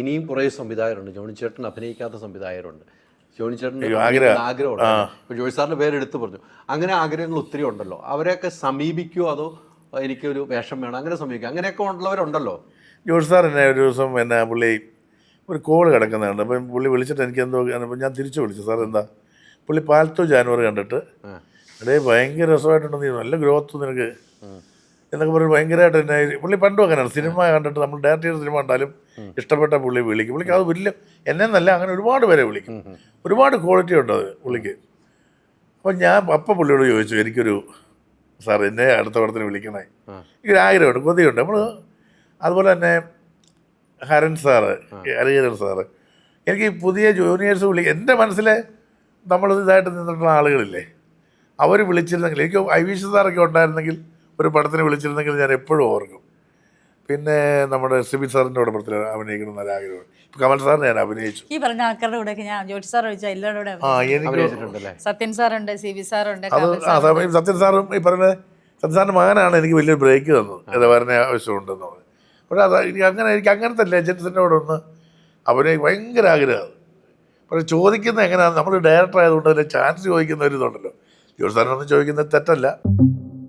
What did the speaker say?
ഇനിയും കുറേ സംവിധായകരുണ്ട്. ജോണി ചേട്ടൻ അഭിനയിക്കാത്ത സംവിധായകരുണ്ട്. ജോണി ചേട്ടൻ ആഗ്രഹം. ആഗ്രഹമുണ്ട്. ഇപ്പോൾ ജോയി സാറിന്റെ പേര് എടുത്തു പറഞ്ഞു. അങ്ങനെ ആഗ്രഹങ്ങൾ ഒത്തിരി ഉണ്ടല്ലോ. അവരെയൊക്കെ സമീപിക്കുമോ അതോ എനിക്കൊരു വേഷം വേണം? അങ്ങനെ സമീപിക്കുക അങ്ങനെയൊക്കെ ഉള്ളവരുണ്ടല്ലോ. ജോർജ് സാർ എന്നെ ഒരു ദിവസം എന്നെ പുള്ളി ഒരു കോൾ കിടക്കുന്നുണ്ട്. അപ്പം പുള്ളി വിളിച്ചിട്ട് എനിക്ക് എന്തോ അപ്പം ഞാൻ തിരിച്ചു വിളിച്ചു. സാർ എന്താ? പുള്ളി പാലത്തോ ജാനുവർ കണ്ടിട്ട് അതേ ഭയങ്കര രസമായിട്ടുണ്ടെന്ന് നല്ല ഗ്രോത്ത് നിനക്ക്. എന്നൊക്കെ പറഞ്ഞ് ഭയങ്കരമായിട്ട് എന്നെ പുള്ളി പണ്ടും അങ്ങനെയാണ്. സിനിമ കണ്ടിട്ട് നമ്മൾ ഡയറക്റ്റ് ചെയ്ത സിനിമ കണ്ടാലും ഇഷ്ടപ്പെട്ട പുള്ളി വിളിക്കും. പുള്ളിക്ക് അത് വലിയ എന്നെ നല്ല അങ്ങനെ ഒരുപാട് പേരെ വിളിക്കും. ഒരുപാട് ക്വാളിറ്റി ഉണ്ട് അത് പുള്ളിക്ക്. അപ്പം ഞാൻ അപ്പം പുള്ളിയോട് ചോദിച്ചു എനിക്കൊരു സാർ എന്നെ അടുത്ത പടത്തിന് വിളിക്കണേ. എനിക്കൊരു ആഗ്രഹമുണ്ട് കൊതിയുണ്ട്. നമ്മൾ അതുപോലെ തന്നെ ഹരൻ സാറ് ഹരിഹരൻ സാറ്. എനിക്ക് പുതിയ ജൂനിയേഴ്സ് വിളി എന്റെ മനസ്സിലെ നമ്മൾ ഇതായിട്ട് നിന്നിട്ടുള്ള ആളുകളില്ലേ അവർ വിളിച്ചിരുന്നെങ്കിൽ എനിക്ക് ഐ വി സാറൊക്കെ ഉണ്ടായിരുന്നെങ്കിൽ ഒരു പടത്തിന് വിളിച്ചിരുന്നെങ്കിൽ ഞാൻ എപ്പോഴും ഓർക്കും. പിന്നെ നമ്മുടെ സിബി സാറിന്റെ കൂടെ പടത്തിൽ അഭിനയിക്കണം എന്നൊരു ആഗ്രഹമാണ് ഇപ്പം കമൽ സാറിന് ഞാൻ അഭിനയിച്ചു. ഈ പറഞ്ഞ ആൾക്കാരുടെ കൂടെ ഞാൻ ജോഷി സാർ ചോദിച്ചാൽ എല്ലാവരുടെ കൂടെ ആ എനിക്ക് സത്യൻ സാറുണ്ട് സി ബി സാറുണ്ട് അത് കമൽ ആ സമയം സത്യൻ സാറും ഈ പറഞ്ഞ സത്യൻ സാറിന്റെ മകനാണ് എനിക്ക് വലിയൊരു ബ്രേക്ക് തന്നത്. ഏതാ പറഞ്ഞ പറഞ്ഞു. പക്ഷേ അത് എനിക്ക് അങ്ങനെ എനിക്ക് അങ്ങനത്തെ ലെജൻസിന്റെ കൂടെ ഒന്ന് അവരെ ഭയങ്കര ആഗ്രഹമാണ് പക്ഷേ ചോദിക്കുന്നത് എങ്ങനെയാണ് നമ്മൾ ഡയറക്ടർ ആയതുകൊണ്ട് അതിന്റെ ചാൻസ് ചോദിക്കുന്ന ഒരു ഇതുണ്ടല്ലോ. ജോസ് സാറിനൊന്നും ചോദിക്കുന്നത് തെറ്റല്ല.